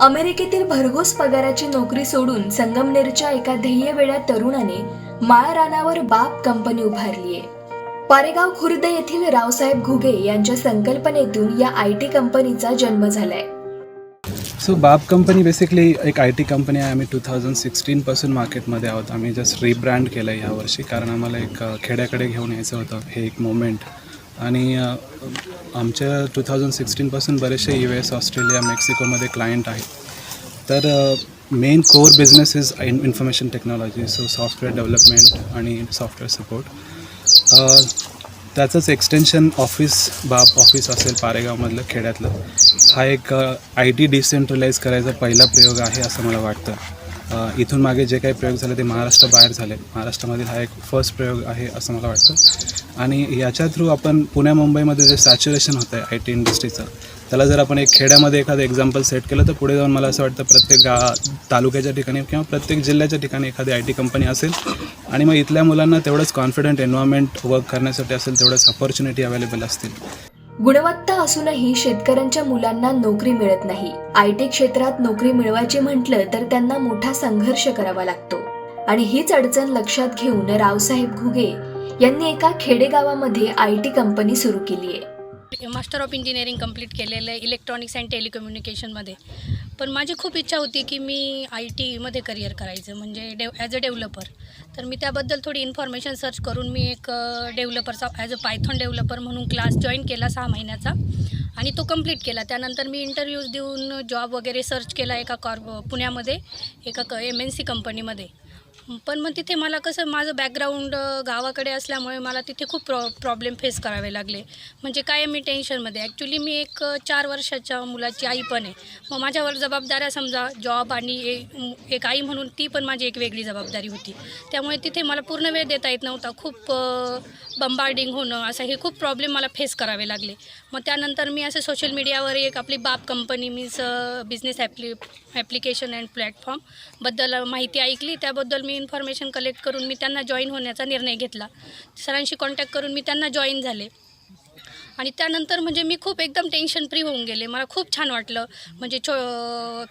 अमेरिकेतील भरघोस पगाराची नोकरी सोडून संगमनेरच्या एका ध्येयवेळ्या तरुणाने माळरानावर बाप कंपनी उभारलीये पारेगाव खुर्द येथील रावसाहेब घुगे यांच्या संकल्पनेतून या आय टी कंपनीचा जन्म झालाय. सो बाब कंपनी बेसिकली एक आय टी कंपनी आहे. आम्ही टू थाउजंड सिक्स्टीनपासून मार्केटमध्ये आहोत. आम्ही जस्ट रिब्रँड केलं आहे यावर्षी कारण आम्हाला एक खेड्याकडे घेऊन यायचं होतं. हे एक मोमेंट आणि आमच्या टू थाउजंड सिक्स्टीनपासून बरेचसे यू एस ऑस्ट्रेलिया मेक्सिकोमध्ये क्लायंट आहेत. तर main core business is in information technology so software development आणि सॉफ्टवेअर सपोर्ट त्याचंच एक्सटेन्शन ऑफिस बाप ऑफिस असेल पारेगावमधलं खेड्यातलं. हा एक आय टी डिसेंट्रलाइज करायचा पहिला प्रयोग आहे असं मला वाटतं. इथून मागे जे काही प्रयोग झाले ते महाराष्ट्र बाहेर झाले. महाराष्ट्रामधील हा एक फर्स्ट प्रयोग आहे असं मला वाटतं. आणि याच्या थ्रू आपण पुण्या मुंबईमध्ये जे सॅच्युरेशन होतं आहे आय टी इंडस्ट्रीचं त्याला जर आपण एक खेड्यामध्ये एखादं एक्झाम्पल सेट केलं तर पुढे जाऊन मला असं वाटतं प्रत्येक गा तालुक्याच्या ठिकाणी किंवा प्रत्येक जिल्ह्याच्या ठिकाणी एखादी आय टी कंपनी असेल आणि मग इथल्या मुलांना तेवढंच कॉन्फिडंट एन्व्हायरमेंट वर्क करण्यासाठी असेल तेवढंच अपॉर्च्युनिटी अवेलेबल असतील. गुणवत्ता असूनही शेतकऱ्यांच्या मुलांना नोकरी मिळत नाही. आय टी क्षेत्रात नोकरी मिळवायची म्हटलं तर त्यांना मोठा संघर्ष करावा लागतो. आणि हीच अडचण लक्षात घेऊन रावसाहेब घुगे यांनी एका खेडेगावामध्ये आय टी कंपनी सुरू केली आहे मास्टर ऑफ इंजिनिअरिंग कंप्लीट केलेलं आहे इलेक्ट्रॉनिक्स अँड टेलिकम्युनिकेशनमध्ये. पण माझी खूप इच्छा होती की मी आय टीमध्ये करिअर करायचं म्हणजे डेव ॲज अ डेव्हलपर तर मी त्याबद्दल थोडी इन्फॉर्मेशन सर्च करून मी एक डेव्हलपरचा ॲज अ पायथॉन डेव्हलपर म्हणून क्लास जॉईन केला सहा महिन्याचा. आणि तो कंप्लीट केला. त्यानंतर मी इंटरव्ह्यूज देऊन जॉब वगैरे सर्च केला एका कॉर्ब पुण्यामध्ये एका क एम एन सी कंपनीमध्ये पण मग तिथे मला कसं माझं बॅकग्राऊंड गावाकडे असल्यामुळे मला तिथे खूप प्रॉ प्रॉब्लेम फेस करावे लागले. म्हणजे काय मी टेन्शनमध्ये ॲक्च्युली मी एक चार वर्षाच्या मुलाची आई पण आहे. मग माझ्यावर जबाबदाऱ्या समजा जॉब आणि एक आई म्हणून ती पण माझी एक वेगळी जबाबदारी होती. त्यामुळे तिथे मला पूर्ण वेळ देता येत नव्हता. खूप बंबार्डिंग होणं असं हे खूप प्रॉब्लेम मला फेस करावे लागले. मग त्यानंतर मी असं सोशल मीडियावर एक आपली बाप कंपनी मीन्स बिझनेस ॲप्ली ॲप्लिकेशन अँड प्लॅटफॉर्मबद्दल माहिती ऐकली. त्याबद्दल मी इन्फॉर्मेशन कलेक्ट करून मी त्यांना जॉईन होण्याचा निर्णय घेतला. सरांशी कॉन्टॅक्ट करून मी त्यांना जॉईन झाले. आणि त्यानंतर म्हणजे मी खूप एकदम टेन्शन फ्री होऊन गेले. मला खूप छान वाटलं. म्हणजे छो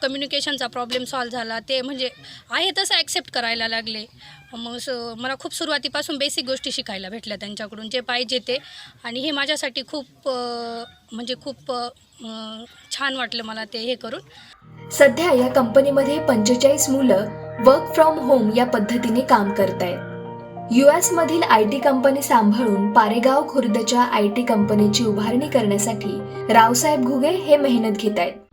कम्युनिकेशनचा प्रॉब्लेम सॉल्व झाला. ते म्हणजे आहे तसं ॲक्सेप्ट करायला लागले. मग स मला खूप सुरुवातीपासून बेसिक गोष्टी शिकायला भेटल्या त्यांच्याकडून. जे पाहिजे ते. आणि हे माझ्यासाठी खूप म्हणजे खूप छान वाटलं मला ते हे करून. सध्या या कंपनीमध्ये पंचेचाळीस मुलं वर्क फ्रॉम होम या पद्धतीने काम करत आहेत मधील आय टी कंपनी सांभाळून पारेगाव खुर्दच्या आय टी कंपनीची उभारणी करण्यासाठी रावसाहेब घुगे हे मेहनत घेत आहेत